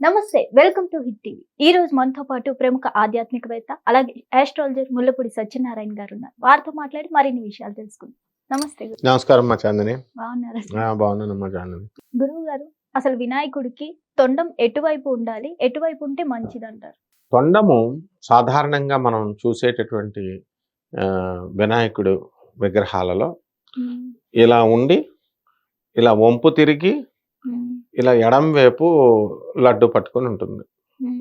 నమస్తే welcome to hit TV. ఈ రోజు మనతో పాటు ప్రముఖ ఆధ్యాత్మికవేత్త అలాగే ఆస్ట్రాలజర్ ముల్లపూడి సత్యనారాయణ గారు ఉన్నారు. వారితో మాట్లాడి మరిన్ని విషయాలు తెలుసుకుందాం. నమస్తే నమస్కారం మా చాందని. బాగున్నారా? గురువు గారు అసలు వినాయకుడికి తొండం ఎటువైపు ఉండాలి? ఎటువైపు ఉంటే మంచిది అంటారు? తొండము సాధారణంగా మనం చూసేటటువంటి వినాయకుడు విగ్రహాలలో ఇలా ఉండి ఇలా వంపు తిరిగి ఇలా ఎడం వైపు లడ్డు పట్టుకొని ఉంటుంది.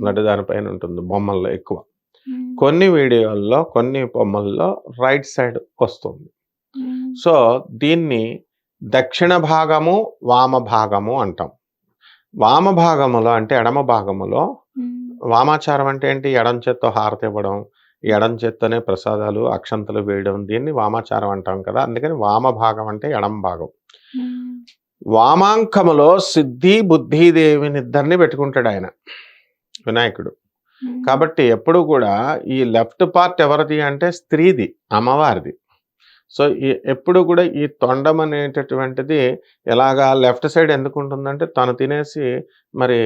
లడ్డు దానిపైన ఉంటుంది బొమ్మల్లో ఎక్కువ. కొన్ని వీడియోల్లో కొన్ని బొమ్మల్లో రైట్ సైడ్ వస్తుంది. సో దీన్ని దక్షిణ భాగము వామ భాగము అంటాం. వామ భాగములో అంటే ఎడమ భాగములో వామాచారం అంటే ఏంటి? ఎడం చేత్తో హారతి ఇవ్వడం ఎడం చేత్తోనే ప్రసాదాలు అక్షంతలు వేయడం దీన్ని వామాచారం అంటాం కదా. అందుకని వామ భాగం అంటే ఎడం భాగం. వామాంకములో సిద్ధి బుద్ధిదేవిని ఇద్దరిని పెట్టుకుంటాడు ఆయన వినాయకుడు. కాబట్టి ఎప్పుడు కూడా ఈ లెఫ్ట్ పార్ట్ ఎవరిది అంటే స్త్రీది అమ్మవారిది. సో ఎప్పుడు కూడా ఈ తొండం అనేటటువంటిది ఎలాగా లెఫ్ట్ సైడ్ ఎందుకు ఉంటుందంటే తను తినేసి మరి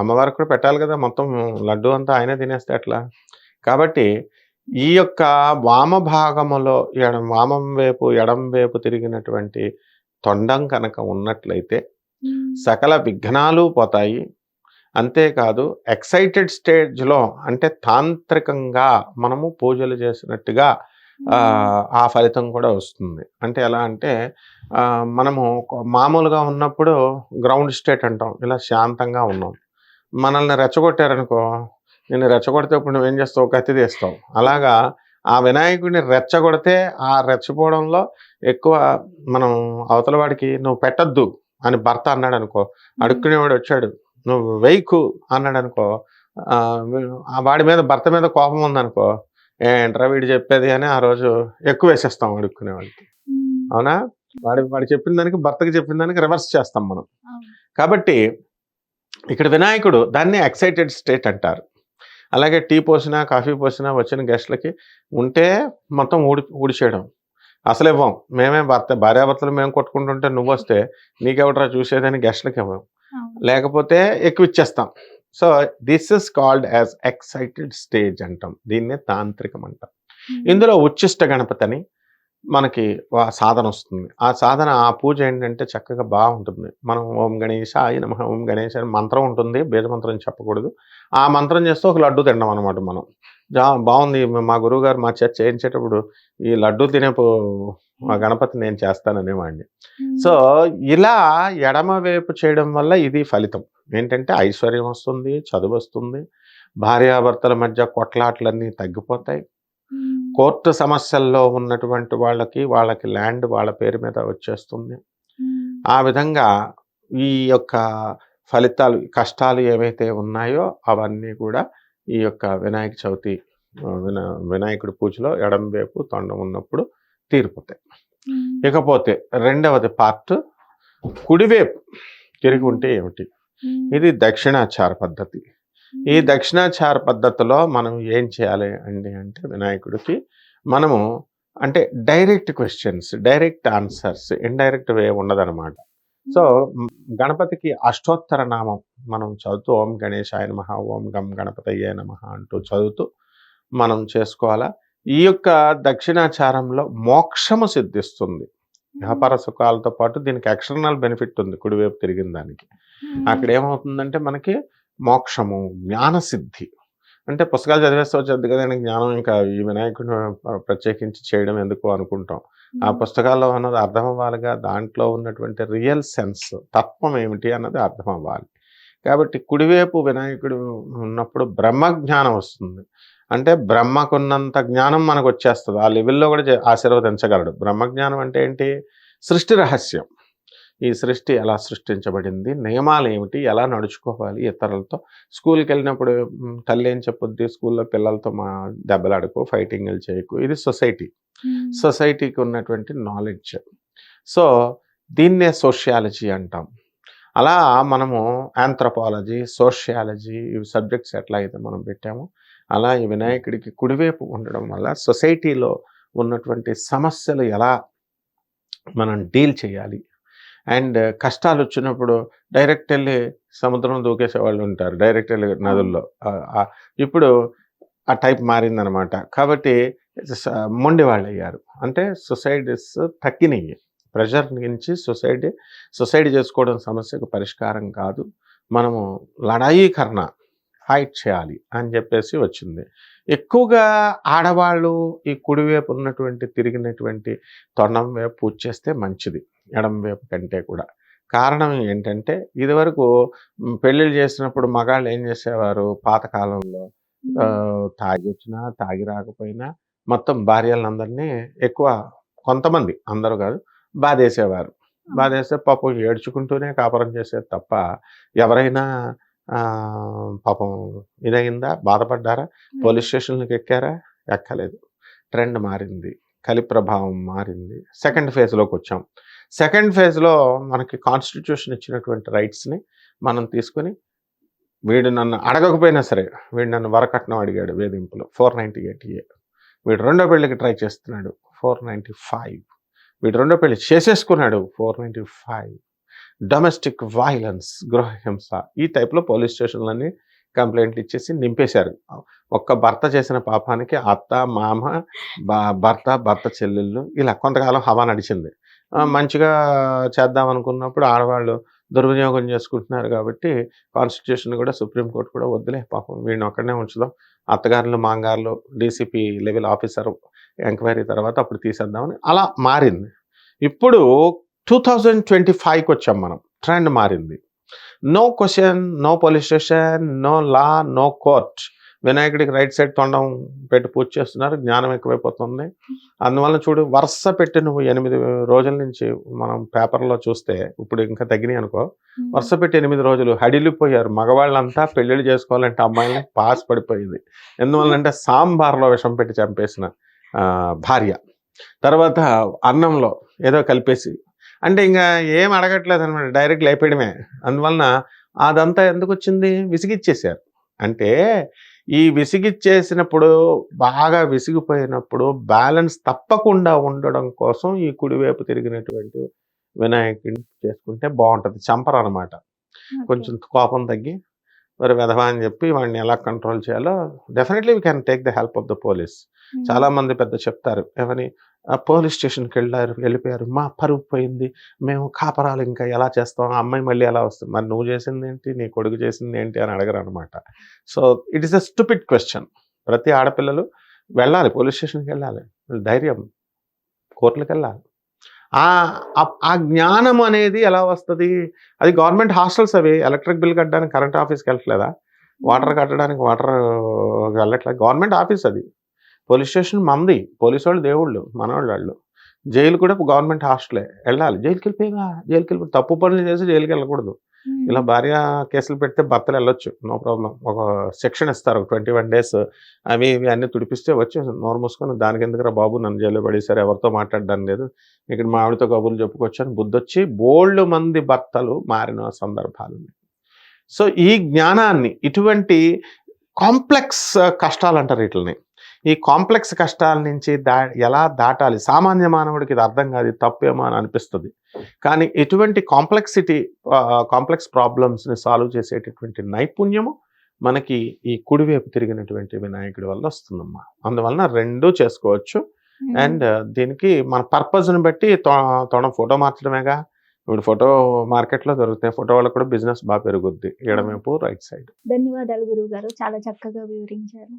అమ్మవారికి కూడా పెట్టాలి కదా మొత్తం లడ్డు అంతా ఆయనే తినేస్తే ఎట్లా? కాబట్టి ఈ యొక్క వామ భాగములో ఎడం వామం వైపు ఎడం వైపు తిరిగినటువంటి తొండం కనుక ఉన్నట్లయితే సకల విఘ్నాలు పోతాయి. అంతేకాదు ఎక్సైటెడ్ స్టేజ్లో అంటే తాంత్రికంగా మనము పూజలు చేసినట్టుగా ఆ, ఫలితం కూడా వస్తుంది. అంటే ఎలా అంటే మనము మామూలుగా ఉన్నప్పుడు గ్రౌండ్ స్టేట్ అంటాం. ఇలా శాంతంగా ఉన్నాం. మనల్ని రెచ్చగొట్టారనుకో నేను రెచ్చగొడితే ఇప్పుడు నువ్వేం చేస్తావు? కత్తి తీస్తావు. అలాగా ఆ వినాయకుడిని రెచ్చగొడితే ఆ రెచ్చపోవడంలో ఎక్కువ మనం అవతల వాడికి నువ్వు పెట్టద్దు అని భర్త అన్నాడు అనుకో అడుక్కునేవాడు వచ్చాడు నువ్వు వెయ్యకు అన్నాడు అనుకో ఆ, వాడి మీద భర్త మీద కోపం ఉందనుకో ఏంట్రా వీడు చెప్పేది అని ఆ రోజు ఎక్కువ వేసేస్తాం అడుక్కునేవాడికి. అవునా? వాడి వాడు చెప్పిన దానికి భర్తకి చెప్పిన దానికి రివర్స్ చేస్తాం మనం. కాబట్టి ఇక్కడ వినాయకుడు దాన్ని ఎక్సైటెడ్ స్టేట్ అంటారు. అలాగే టీ పోసినా కాఫీ పోసినా వచ్చిన గెస్ట్లకి ఉంటే మొత్తం ఊడి ఊడిచేయడం. అసలు ఇవ్వం మేమే భర్త భార్యాభర్తలు మేము కొట్టుకుంటుంటే నువ్వు వస్తే నీకెవడరా చూసేదని గెస్ట్లకి ఇవ్వం. లేకపోతే ఎక్కువ ఇచ్చేస్తాం. So this is called as excited stage అంటాం. దీన్నే తాంత్రికం అంటాం ఇందులో ఉచ్చిష్ట గణపతి అని మనకి సాధన వస్తుంది. ఆ సాధన ఆ పూజ ఏంటంటే చక్కగా బాగుంటుంది. మనం ఓం గణేష ఆయ నమ ఓం గణేష్ అని మంత్రం ఉంటుంది. బీజ మంత్రం చెప్పకూడదు. ఆ మంత్రం చేస్తే ఒక లడ్డు తినడం అనమాట మనం. జా బాగుంది. మా గురువు గారు మా చర్చ చేయించేటప్పుడు ఈ లడ్డు తినే పో- మా గణపతి నేను చేస్తాననేవాడిని సో ఇలా ఎడమ వైపు చేయడం వల్ల ఇది ఫలితం. ఏంటంటే ఐశ్వర్యం వస్తుంది చదువు వస్తుంది భార్యాభర్తల మధ్య కొట్లాట్లన్నీ తగ్గిపోతాయి. కోర్టు సమస్యల్లో ఉన్నటువంటి వాళ్ళకి వాళ్ళకి ల్యాండ్ వాళ్ళ పేరు మీద వచ్చేస్తుంది. ఆ విధంగా ఈ యొక్క ఫలితాలు కష్టాలు ఏవైతే ఉన్నాయో అవన్నీ కూడా ఈ యొక్క వినాయక చవితి వినాయకుడి పూజలో ఎడం వైపు తొండం ఉన్నప్పుడు తీరిపోతాయి. ఇకపోతే రెండవది పార్ట్ కుడివైపు తిరిగి ఉంటే ఏమిటి? ఇది దక్షిణాచార పద్ధతి. ఈ దక్షిణాచార పద్ధతిలో మనం ఏం చేయాలి అండి అంటే వినాయకుడికి మనము అంటే direct questions direct answers indirect way ఉండదన్నమాట. సో గణపతికి అష్టోత్తర నామం మనం చదువుతూ ఓం గణేశాయ నమః ఓం గం గణపతయ్యే నమః అంటూ చదువుతూ మనం చేసుకోవాలా? ఈ యొక్క దక్షిణాచారంలో మోక్షము సిద్ధిస్తుంది. వ్యాపార సుఖాలతో పాటు దీనికి ఎక్స్టర్నల్ బెనిఫిట్ ఉంది కుడివైపు తిరిగిన దానికి. అక్కడ ఏమవుతుందంటే మనకి మోక్షము జ్ఞానసిద్ధి. అంటే పుస్తకాలు చదివేస్తే వచ్చేది కదా జ్ఞానం ఇంకా ఈ వినాయకుడిని ప్రత్యేకించి చేయడం ఎందుకు? అనుకుంటాం. ఆ పుస్తకాల్లో ఉన్నది అర్థం అవ్వాలిగా దాంట్లో ఉన్నటువంటి రియల్ సెన్స్ తత్వం ఏమిటి అన్నది అర్థం అవ్వాలి కాబట్టి కుడివైపు వినాయకుడు ఉన్నప్పుడు బ్రహ్మ జ్ఞానం వస్తుంది. అంటే బ్రహ్మకున్నంత జ్ఞానం మనకు వచ్చేస్తుంది. ఆ లెవెల్లో కూడా ఆశీర్వదించగలడు. బ్రహ్మజ్ఞానం అంటే ఏంటి? సృష్టి రహస్యం. ఈ సృష్టి ఎలా సృష్టించబడింది నియమాలు ఏమిటి ఎలా నడుచుకోవాలి ఇతరులతో? స్కూల్కి వెళ్ళినప్పుడు తల్లి ఏం చెప్పొద్ది? స్కూల్లో పిల్లలతో మా దెబ్బలాడుకో ఫైటింగ్లు చేయకు. ఇది సొసైటీ. సొసైటీకి ఉన్నటువంటి నాలెడ్జ్. సో దీన్నే సోషియాలజీ అంటాం. అలా మనము ఆంథ్రపాలజీ సోషియాలజీ ఇవి సబ్జెక్ట్స్ ఎట్లా అయితే మనం పెట్టామో అలా ఈ వినాయకుడికి కుడివైపు ఉండడం వల్ల సొసైటీలో ఉన్నటువంటి సమస్యలు ఎలా మనం డీల్ చేయాలి అండ్ కష్టాలు వచ్చినప్పుడు డైరెక్ట్ వెళ్ళి సముద్రం దూకేసే వాళ్ళు ఉంటారు. డైరెక్ట్ వెళ్ళి నదుల్లో. ఇప్పుడు ఆ టైప్ మారిందనమాట. కాబట్టి మొండి వాళ్ళు అయ్యారు అంటే సొసైటీస్ తగ్గినాయి ప్రెషర్ నుంచి సొసైటీ సొసైటీ చేసుకోవడం సమస్యకు పరిష్కారం కాదు. మనము లడాయీకరణ ఫైట్ చేయాలి అని చెప్పేసి వచ్చింది. ఎక్కువగా ఆడవాళ్ళు ఈ కుడివైపు ఉన్నటువంటి తిరిగినటువంటి తొండం వైపు పూజ చేస్తే మంచిది ఎడం వైపు కంటే కూడా. కారణం ఏంటంటే ఇదివరకు పెళ్ళిళ్ళు చేసినప్పుడు మగాళ్ళు ఏం చేసేవారు? పాతకాలంలో తాగి వచ్చినా తాగి రాకపోయినా మొత్తం భార్యలందరినీ ఎక్కువ కొంతమంది అందరూ కాదు బాధేసేవారు. బాధేస్తే పాపం ఏడ్చుకుంటూనే కాపురం చేసేది తప్ప ఎవరైనా పాపం ఇదైందా బాధపడ్డారా? పోలీస్ స్టేషన్లకు ఎక్కారా? ఎక్కలేదు. ట్రెండ్ మారింది. కలి ప్రభావం మారింది. సెకండ్ ఫేజ్లోకి వచ్చాం. సెకండ్ ఫేజ్లో మనకి కాన్స్టిట్యూషన్ ఇచ్చినటువంటి రైట్స్ని మనం తీసుకొని వీడు నన్ను అడగకపోయినా సరే వీడు నన్ను వరకట్నం అడిగాడు వేధింపులు. Four ninety eight A. వీడు రెండో పెళ్ళికి ట్రై చేస్తున్నాడు. Four ninety five. వీడు రెండో పెళ్ళి చేసేసుకున్నాడు. Four ninety five. Domestic violence గృహహింస ఈ టైప్లో పోలీస్ స్టేషన్లన్నీ కంప్లైంట్లు ఇచ్చేసి నింపేశారు. ఒక్క భర్త చేసిన పాపానికి అత్త మామ బ- భర్త భర్త చెల్లెళ్ళు ఇలా కొంతకాలం హవా నడిచింది. మంచిగా చేద్దాం అనుకున్నప్పుడు ఆడవాళ్ళు దుర్వినియోగం చేసుకుంటున్నారు కాబట్టి కాన్స్టిట్యూషన్ కూడా సుప్రీంకోర్టు కూడా వద్దులే పాపం వీడిని ఒక్కడనే ఉంచుదాం. అత్తగారులు మాంగారులు డీసీపీ లెవెల్ ఆఫీసర్ ఎంక్వైరీ తర్వాత అప్పుడు తీసేద్దామని అలా మారింది. ఇప్పుడు టూ థౌజండ్ ట్వంటీ ఫైవ్కి వచ్చాం మనం. ట్రెండ్ మారింది. No question no police station no law no court వినాయకుడికి రైట్ సైడ్ తొండం పెట్టి పూజ చేస్తున్నారు జ్ఞానం ఎక్కువైపోతుంది. అందువల్ల చూడు వరుస పెట్టి నువ్వు ఎనిమిది రోజుల నుంచి మనం పేపర్లో చూస్తే ఇప్పుడు ఇంకా తగ్గినాయి అనుకో వరుస పెట్టి ఎనిమిది రోజులు హడిలిపోయారు. మగవాళ్ళంతా పెళ్ళిళ్ళు చేసుకోవాలంటే అమ్మాయిని పాస్ పడిపోయింది. ఎందువల్లంటే సాంబార్లో విషం పెట్టి చంపేసిన భార్య. తర్వాత అన్నంలో ఏదో కలిపేసి అంటే ఇంకా ఏం అడగట్లేదు అనమాట డైరెక్ట్ లేపేయడమే. అందువలన అదంతా ఎందుకు వచ్చింది? విసిగిచ్చేసారు. అంటే ఈ విసిగిచ్చేసినప్పుడు బాగా విసిగిపోయినప్పుడు బ్యాలెన్స్ తప్పకుండా ఉండడం కోసం ఈ కుడివైపు తిరిగినటువంటి వినాయకుడిని చేసుకుంటే బాగుంటుంది చంపరు అనమాట. కొంచెం కోపం తగ్గి మరి వెధవా అని చెప్పి వాడిని ఎలా కంట్రోల్ చేయాలో definitely we can take the help of the police. చాలా మంది పెద్ద చెప్తారు ఏమని "ఆ, పోలీస్ స్టేషన్కి వెళ్ళారు వెళ్ళిపోయారు. మా పరువు పోయింది. మేము కాపరాలు ఇంకా ఎలా చేస్తాం? ఆ అమ్మాయి మళ్ళీ ఎలా వస్తుంది? మరి నువ్వు చేసింది ఏంటి? నీ కొడుకు చేసింది ఏంటి? అని అడగరు అనమాట so it is a stupid question ప్రతి ఆడపిల్లలు వెళ్ళాలి పోలీస్ స్టేషన్కి వెళ్ళాలి. ధైర్యం. కోర్టులకు వెళ్ళాలి. ఆ ఆ- ఆ జ్ఞానం అనేది ఎలా వస్తుంది? అది గవర్నమెంట్ హాస్టల్స్ అవి. ఎలక్ట్రిక్ బిల్ కట్టడానికి కరెంట్ ఆఫీస్కి వెళ్ళట్లేదా? వాటర్ కట్టడానికి వాటర్ వెళ్ళట్లేదు? గవర్నమెంట్ ఆఫీస్ అది. పోలీస్ స్టేషన్ మంది పోలీసు వాళ్ళు దేవుళ్ళు మనవాళ్ళు వాళ్ళు జైలు కూడా గవర్నమెంట్ హాస్టలే వెళ్ళాలి. జైలుకి వెళ్ళిపోయినా జైలుకి వెళ్ళిపోయి తప్పు పనులు చేసి జైలుకి వెళ్ళకూడదు. ఇలా భార్య కేసులు పెడితే భర్తలు వెళ్ళొచ్చు నో ప్రాబ్లం. ఒక సెక్షన్ ఇస్తారు ఒక ట్వంటీ వన్ డేస్. అవి ఇవి అన్ని తుడిపిస్తే వచ్చి నోరు మూసుకొని దానికి ఎందుకురా బాబు నన్ను జైల్లో పడేశారు ఎవరితో మాట్లాడడం లేదు. ఇక్కడ మా ఆవిడతో కబుర్లు చెప్పుకోవచ్చు అని బుద్ధొచ్చి బోల్డ్ మంది భర్తలు మారిన సందర్భాలు సో ఈ జ్ఞానాన్ని ఇటువంటి కాంప్లెక్స్ కష్టాలు అంటారు వీటిని ఈ కాంప్లెక్స్ కష్టాల నుంచి దా ఎలా దాటాలి? సామాన్య మానవుడికి ఇది అర్థం కాదు తప్పేమో అని అనిపిస్తుంది. కానీ ఎటువంటి కాంప్లెక్సిటీ కాంప్లెక్స్ ప్రాబ్లమ్స్ని సాల్వ్ చేసేటటువంటి నైపుణ్యము మనకి ఈ కుడివైపు తిరిగినటువంటి వినాయకుడి వల్ల వస్తుందమ్మా. అందువలన రెండూ చేసుకోవచ్చు. అండ్ దీనికి మన పర్పస్ని బట్టి తొ- తొడ ఫోటో మార్చడమేగా. ఇప్పుడు ఫోటో మార్కెట్లో దొరుకుతాయి ఫోటో వాళ్ళకి కూడా బిజినెస్ బాగా పెరుగుద్ది. ఎడమేపు రైట్ సైడ్. ధన్యవాదాలు గురువు గారు చాలా చక్కగా వివరించారు.